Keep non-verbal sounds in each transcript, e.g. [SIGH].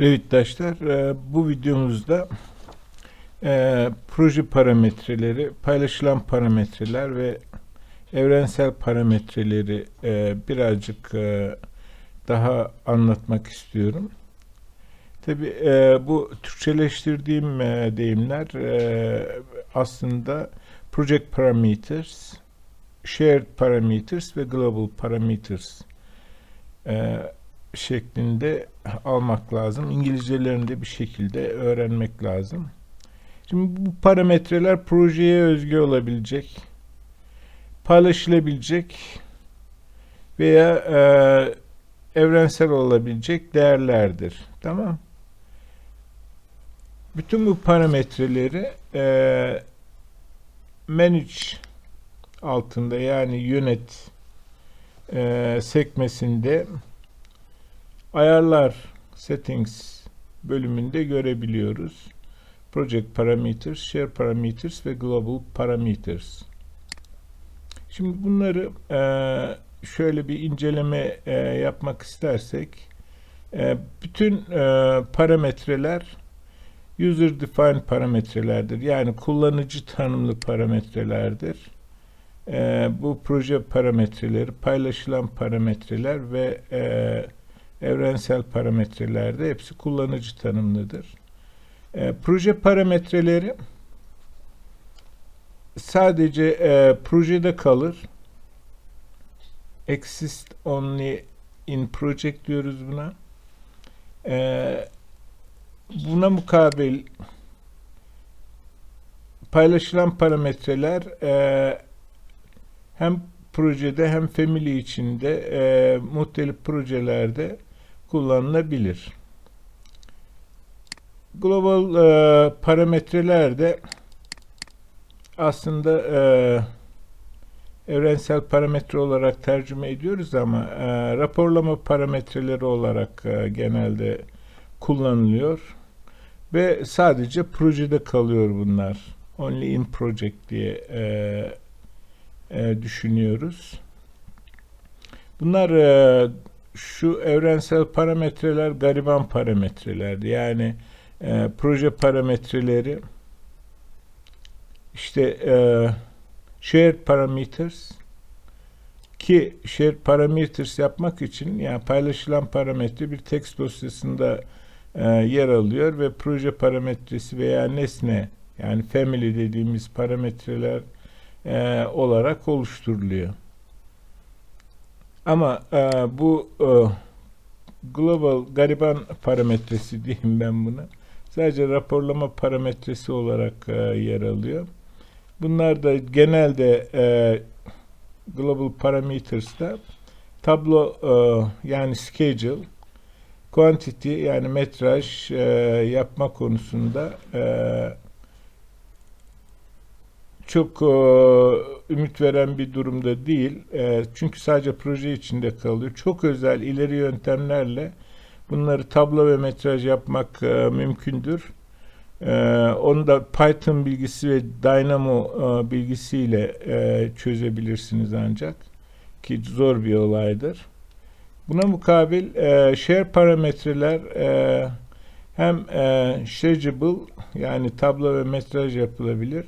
Revitdaşlar, e, bu videomuzda e, proje parametreleri, paylaşılan parametreler ve evrensel parametreleri e, birazcık daha anlatmak istiyorum. Tabi bu Türkçeleştirdiğim deyimler aslında project parameters, shared parameters ve global parameters e, şeklinde almak lazım. İngilizcelerini de bir şekilde öğrenmek lazım. Şimdi bu parametreler projeye özgü olabilecek, paylaşılabilecek veya e, evrensel olabilecek değerlerdir. Tamam. Bütün bu parametreleri e, manage altında yani yönet e, sekmesinde ayarlar settings bölümünde görebiliyoruz. Project parameters, share parameters ve global parameters. Şimdi bunları e, şöyle bir inceleme e, yapmak istersek e, bütün e, parametreler user defined parametrelerdir. Yani kullanıcı tanımlı parametrelerdir. E, bu proje parametreleri, paylaşılan parametreler ve e, evrensel parametrelerde hepsi kullanıcı tanımlıdır. E, proje parametreleri sadece e, projede kalır. Exist only in project diyoruz buna. E, buna mukabil paylaşılan parametreler e, hem projede hem family içinde e, muhtelif projelerde kullanılabilir. Global e, parametreler aslında e, evrensel parametre olarak tercüme ediyoruz ama e, raporlama parametreleri olarak e, genelde kullanılıyor ve sadece projede kalıyor bunlar. Only in project diye e, e, düşünüyoruz. Bunlar e, şu evrensel parametreler gariban parametrelerdi. Yani e, proje parametreleri işte e, shared parameters ki shared parameters yapmak için yani paylaşılan parametre bir text dosyasında e, yer alıyor ve proje parametresi veya nesne yani family dediğimiz parametreler e, olarak oluşturuluyor. Ama e, bu e, global gariban parametresi diyeyim ben buna. Sadece raporlama parametresi olarak e, yer alıyor. Bunlar da genelde e, global parameters'ta tablo e, yani schedule, quantity yani metraj e, yapma konusunda e, çok e, ümit veren bir durumda değil. E, çünkü sadece proje içinde kalıyor. Çok özel ileri yöntemlerle bunları tablo ve metraj yapmak e, mümkündür. E, onu da Python bilgisi ve Dynamo e, bilgisiyle e, çözebilirsiniz ancak ki zor bir olaydır. Buna mukabil e, share parametreler e, hem e, shareable yani tablo ve metraj yapılabilir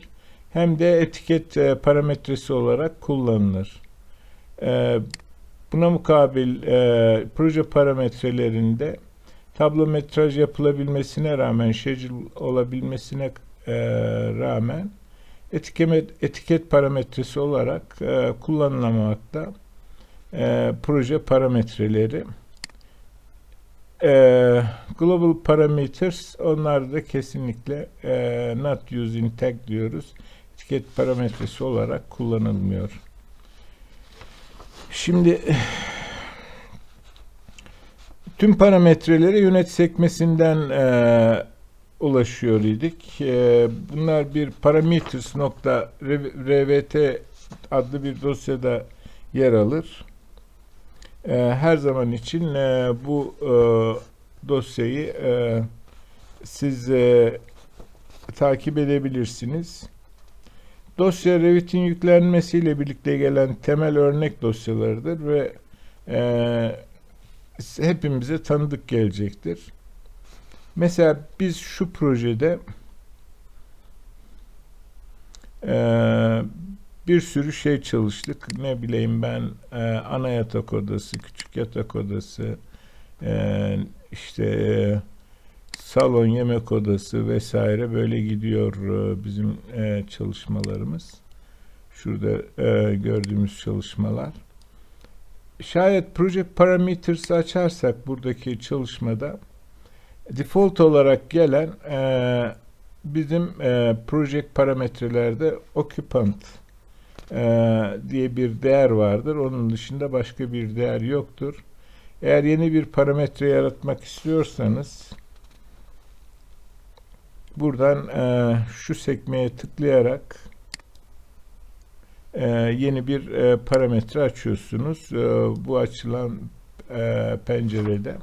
hem de etiket e, parametresi olarak kullanılır. E, buna mukabil e, proje parametrelerinde tablometraj yapılabilmesine rağmen, schedule olabilmesine e, rağmen etiket, etiket parametresi olarak e, kullanılamakta e, proje parametreleri. E, global parameters onlar da kesinlikle e, not using tag diyoruz etiket parametresi olarak kullanılmıyor. Şimdi tüm parametreleri yönet sekmesinden e, ulaşıyor idik. E, bunlar bir parameters.rvt adlı bir dosyada yer alır. E, her zaman için e, bu e, dosyayı e, siz e, takip edebilirsiniz. Dosya Revit'in yüklenmesiyle birlikte gelen temel örnek dosyalarıdır ve e, hepimize tanıdık gelecektir. Mesela biz şu projede eee, bir sürü şey çalıştık. Ne bileyim ben eee, ana yatak odası, küçük yatak odası, eee, işte eee, salon, yemek odası vesaire böyle gidiyor eee, bizim eee, çalışmalarımız. Şurada eee, gördüğümüz çalışmalar. Şayet Project Parameters açarsak buradaki çalışmada default olarak gelen bizim project parametrelerde occupant diye bir değer vardır. Onun dışında başka bir değer yoktur. Eğer yeni bir parametre yaratmak istiyorsanız buradan eee, şu sekmeye tıklayarak eee, yeni bir eee, parametre açıyorsunuz. Eee, bu açılan eee, pencerede.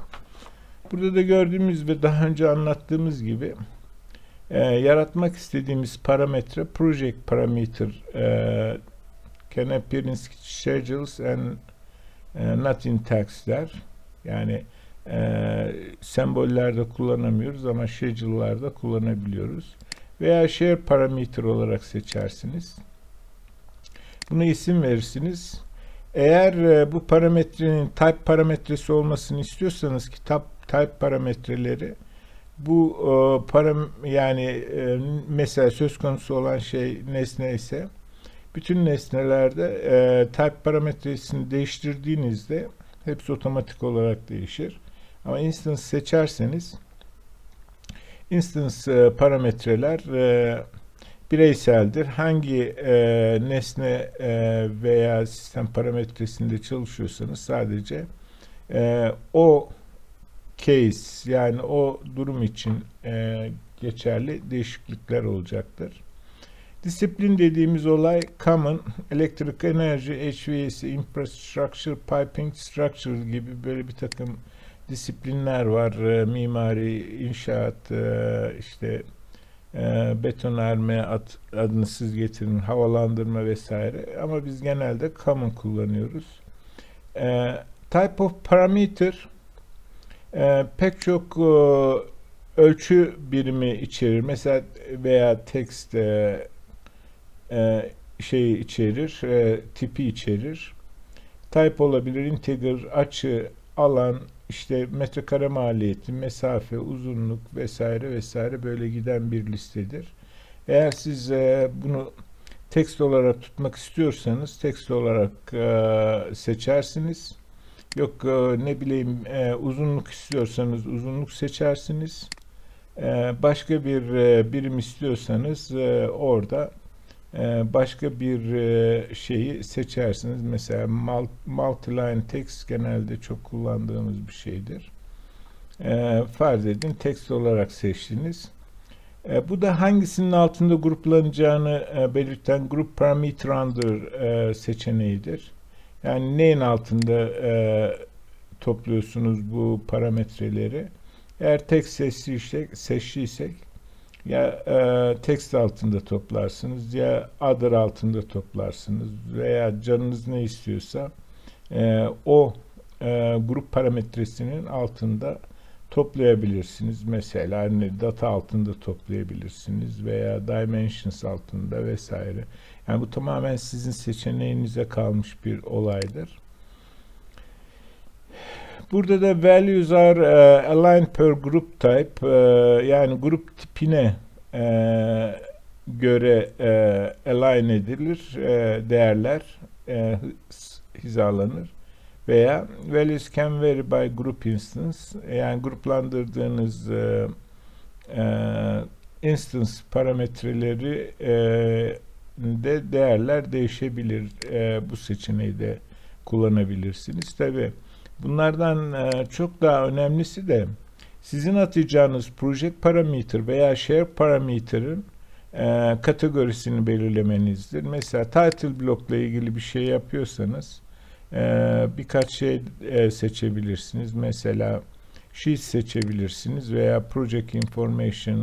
Burada da gördüğümüz ve daha önce anlattığımız gibi eee, yaratmak istediğimiz parametre project parameter eee can appear in schedules and eee, not in text'ler. Yani eee sembollerde kullanamıyoruz ama schedule'larda kullanabiliyoruz. Veya share parameter olarak seçersiniz. Buna isim verirsiniz. Eğer e, bu parametrenin type parametresi olmasını istiyorsanız ki type, type parametreleri bu e, param yani e, mesela söz konusu olan şey nesne ise bütün nesnelerde e, type parametresini değiştirdiğinizde hepsi otomatik olarak değişir. Ama instance seçerseniz instance e, parametreler e, bireyseldir. Hangi e, nesne veya sistem parametresinde çalışıyorsanız sadece o case yani o durum için geçerli değişiklikler olacaktır. Disiplin dediğimiz olay common, electric energy, HVAC, infrastructure, piping, structure gibi böyle bir takım disiplinler var. E, mimari, inşaat, e, işte e, betonarme ad, adını siz getirin, havalandırma vesaire. Ama biz genelde common kullanıyoruz. Type of parameter pek çok ölçü birimi içerir. Mesela veya text şeyi içerir, tipi içerir. Type olabilir, integer, açı, alan, işte metrekare maliyeti, mesafe, uzunluk vesaire vesaire böyle giden bir listedir. Eğer siz e, bunu text olarak tutmak istiyorsanız text olarak e, seçersiniz. Yok e, ne bileyim e, uzunluk istiyorsanız uzunluk seçersiniz. E, başka bir e, birim istiyorsanız e, orada başka bir e, şeyi seçersiniz. Mesela mul- multi-line text genelde çok kullandığımız bir şeydir. E, farz edin text olarak seçtiniz. E, bu da hangisinin altında gruplanacağını e, belirten group parameter e, seçeneğidir. Yani neyin altında topluyorsunuz bu parametreleri? Eğer text seçtiysek, seçtiysek ya e, text altında toplarsınız ya other altında toplarsınız veya canınız ne istiyorsa e, o e, grup parametresinin altında toplayabilirsiniz. Mesela hani data altında toplayabilirsiniz veya dimensions altında vesaire. Yani bu tamamen sizin seçeneğinize kalmış bir olaydır. Burada da values are uh, aligned per group type uh, yani grup tipine uh, göre uh, align edilir uh, değerler uh, hizalanır veya values can vary by group instance yani gruplandırdığınız uh, uh, instance parametreleri uh, de değerler değişebilir. Uh, bu seçeneği de kullanabilirsiniz. Tabii Bunlardan e, çok daha önemlisi de sizin atacağınız project parameter veya share parameter'ın e, kategorisini belirlemenizdir. Mesela title block'la ilgili bir şey yapıyorsanız e, birkaç şey seçebilirsiniz. Mesela sheet seçebilirsiniz veya project information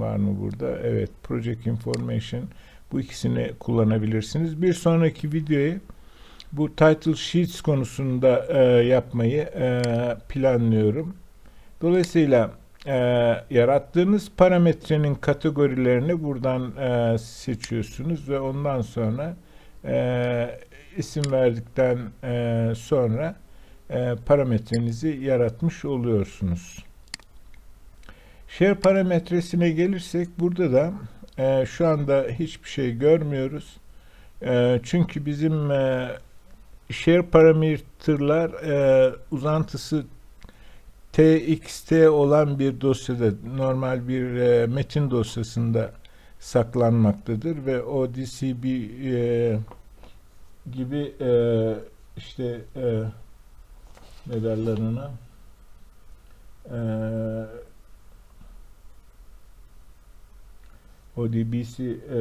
var mı burada? Evet, project information bu ikisini kullanabilirsiniz. Bir sonraki videoyu bu title sheets konusunda e, yapmayı e, planlıyorum. Dolayısıyla e, yarattığınız parametrenin kategorilerini buradan e, seçiyorsunuz ve ondan sonra e, isim verdikten e, sonra e, parametrenizi yaratmış oluyorsunuz. Share parametresine gelirsek burada da e, şu anda hiçbir şey görmüyoruz. E, çünkü bizim e, share parameter'lar e, uzantısı txt olan bir dosyada normal bir e, metin dosyasında saklanmaktadır ve o DCB e, gibi e, işte e, ne derler ona e, ODBC e,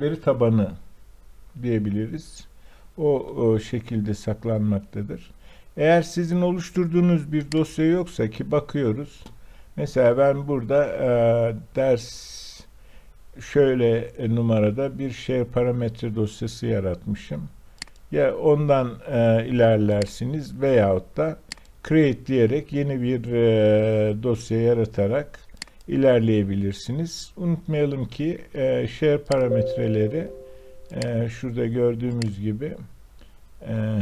veri tabanı diyebiliriz. O, o şekilde saklanmaktadır. Eğer sizin oluşturduğunuz bir dosya yoksa ki bakıyoruz. Mesela ben burada e, ders şöyle numarada bir şey parametre dosyası yaratmışım. Ya ondan e, ilerlersiniz veyahut da create diyerek yeni bir e, dosya yaratarak ilerleyebilirsiniz. Unutmayalım ki e, share parametreleri e, şurada gördüğümüz gibi e,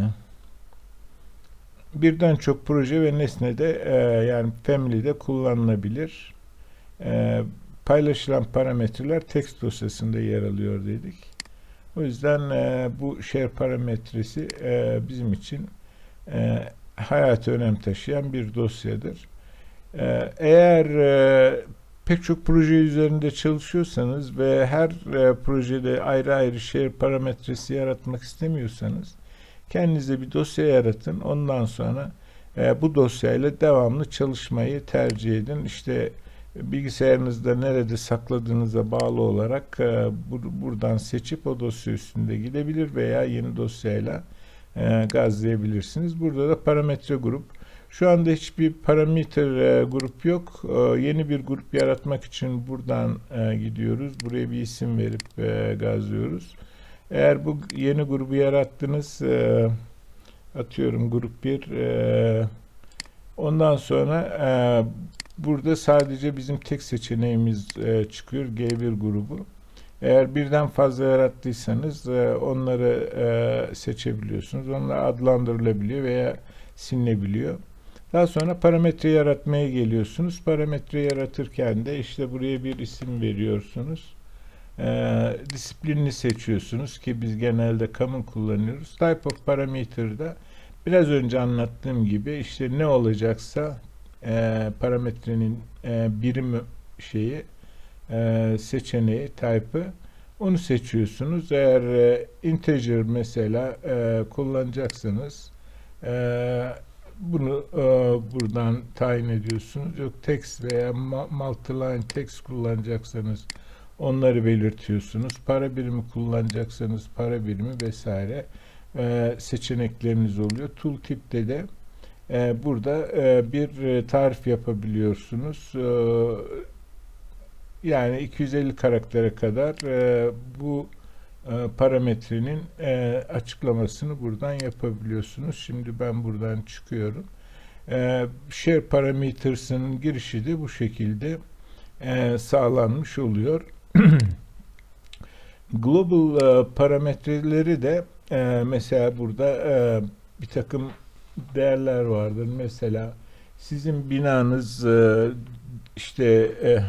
birden çok proje ve nesnede e, yani family'de kullanılabilir. E, paylaşılan parametreler text dosyasında yer alıyor dedik. O yüzden e, bu share parametresi e, bizim için e, hayati önem taşıyan bir dosyadır. E, eğer e, pek çok proje üzerinde çalışıyorsanız ve her e, projede ayrı ayrı share parametresi yaratmak istemiyorsanız kendinize bir dosya yaratın. Ondan sonra e, bu dosyayla devamlı çalışmayı tercih edin. İşte bilgisayarınızda nerede sakladığınıza bağlı olarak e, bur buradan seçip o dosya üstünde gidebilir veya yeni dosyayla e, gazlayabilirsiniz. Burada da parametre grup. Şu anda hiçbir parametre e, grup yok. E, yeni bir grup yaratmak için buradan e, gidiyoruz. Buraya bir isim verip gazlıyoruz. Eğer bu yeni grubu yarattınız atıyorum grup 1 e, ondan sonra burada sadece bizim tek seçeneğimiz çıkıyor G1 grubu. Eğer birden fazla yarattıysanız onları seçebiliyorsunuz. Onlar adlandırılabiliyor veya silinebiliyor. Daha sonra parametre yaratmaya geliyorsunuz. Parametre yaratırken de işte buraya bir isim veriyorsunuz. Ee, disiplinini seçiyorsunuz ki biz genelde common kullanıyoruz. Type of parameter'da biraz önce anlattığım gibi işte ne olacaksa e, parametrenin e, birim şeyi e, seçeneği type'ı onu seçiyorsunuz. Eğer e, integer mesela e, kullanacaksanız e, bunu e, buradan tayin ediyorsunuz. Yok text veya multiline text kullanacaksanız onları belirtiyorsunuz. Para birimi kullanacaksanız para birimi vesaire e, seçenekleriniz oluyor. Tooltip'te de e, burada e, bir e, tarif yapabiliyorsunuz. E, yani 250 karaktere kadar e, bu e, parametrenin e, açıklamasını buradan yapabiliyorsunuz. Şimdi ben buradan çıkıyorum. E, share parameters'ın girişi de bu şekilde e, sağlanmış oluyor. [CLEARS THROAT] Global e, parametreleri de e, mesela burada e, bir takım değerler vardır. Mesela sizin binanız e, işte e,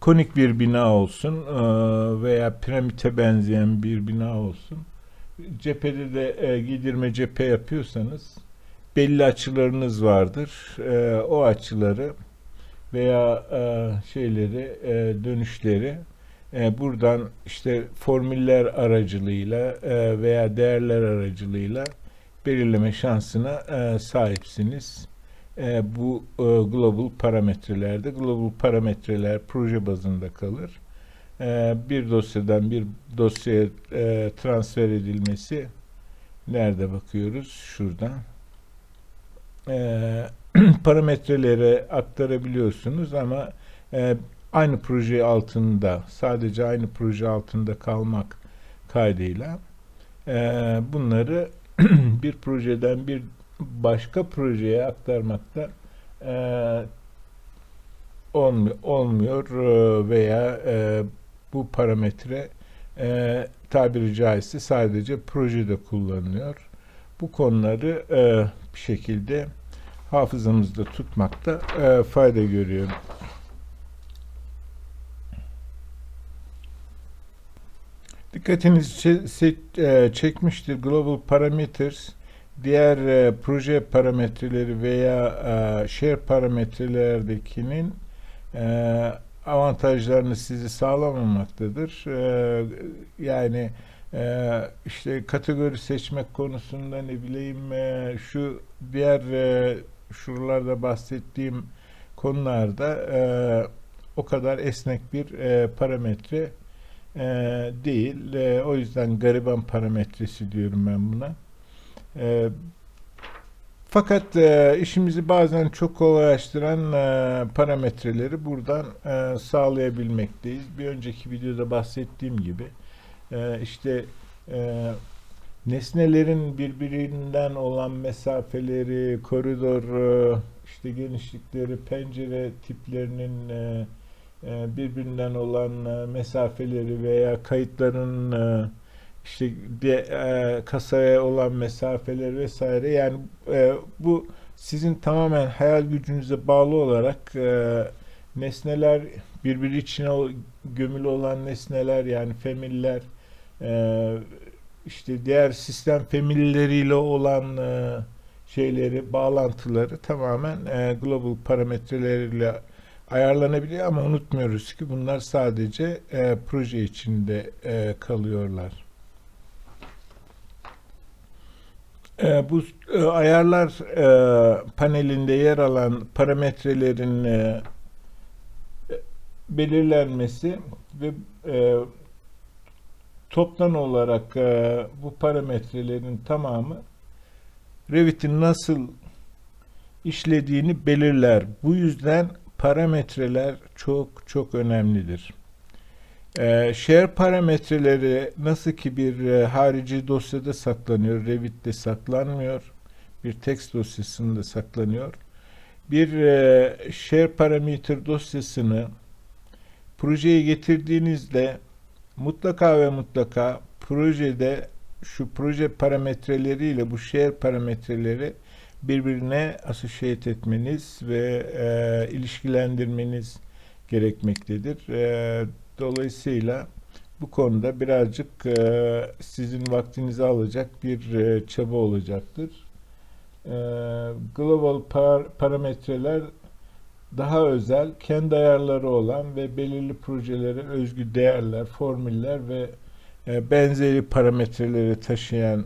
konik bir bina olsun e, veya piramite benzeyen bir bina olsun. Cephede de e, giydirme cephe yapıyorsanız belli açılarınız vardır. E, o açıları veya şeyleri dönüşleri buradan işte formüller aracılığıyla veya değerler aracılığıyla belirleme şansına sahipsiniz. E, bu e, global parametrelerde global parametreler proje bazında kalır. E, bir dosyadan bir dosyaya e, transfer edilmesi nerede bakıyoruz? Şurada. E, [CLEARS THROAT] parametrelere aktarabiliyorsunuz ama e, aynı proje altında sadece aynı proje altında kalmak kaydıyla e, bunları [CLEARS THROAT] bir projeden bir başka projeye aktarmakta e, olmuyor, olmuyor e, veya e, bu parametre e, tabiri caizse sadece projede kullanılıyor. Bu konuları e, bir şekilde hafızamızda tutmakta e, fayda görüyorum. Dikkatinizi e, çekmiştir. Global Parameters diğer e, proje parametreleri veya e, share parametrelerdekinin e, avantajlarını sizi sağlamamaktadır. E, yani e, işte kategori seçmek konusunda ne bileyim e, şu diğer e, şuralarda bahsettiğim konularda e, o kadar esnek bir e, parametre e, değil. E, o yüzden gariban parametresi diyorum ben buna. E, fakat e, işimizi bazen çok kolaylaştıran e, parametreleri buradan e, sağlayabilmekteyiz. Bir önceki videoda bahsettiğim gibi e, işte e, nesnelerin birbirinden olan mesafeleri, koridor e, işte genişlikleri, pencere tiplerinin e, e, birbirinden olan e, mesafeleri veya kayıtların e, işte de, e, kasaya olan mesafeler vesaire yani e, bu sizin tamamen hayal gücünüze bağlı olarak e, nesneler birbiri içine gömülü olan nesneler yani familler e, işte diğer sistem familleriyle olan e, şeyleri bağlantıları tamamen e, global parametreleriyle ayarlanabiliyor ama unutmuyoruz ki bunlar sadece e, proje içinde e, kalıyorlar. E, bu e, ayarlar e, panelinde yer alan parametrelerin e, belirlenmesi ve e, toptan olarak e, bu parametrelerin tamamı Revit'in nasıl işlediğini belirler. Bu yüzden parametreler çok çok önemlidir. Ee, share parametreleri nasıl ki bir e, harici dosyada saklanıyor, Revit'te saklanmıyor, bir text dosyasında saklanıyor. Bir e, share parameter dosyasını projeye getirdiğinizde mutlaka ve mutlaka projede şu proje parametreleriyle bu share parametreleri birbirine associate etmeniz ve e, ilişkilendirmeniz gerekmektedir. E, dolayısıyla bu konuda birazcık e, sizin vaktinizi alacak bir e, çaba olacaktır. E, global par- parametreler daha özel, kendi ayarları olan ve belirli projelere özgü değerler, formüller ve benzeri parametreleri taşıyan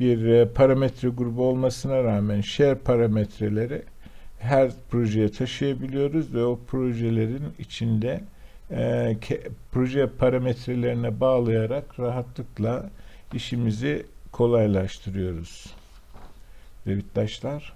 bir parametre grubu olmasına rağmen share parametreleri her projeye taşıyabiliyoruz ve o projelerin içinde e, ke- proje parametrelerine bağlayarak rahatlıkla işimizi kolaylaştırıyoruz. Revitdaşlar.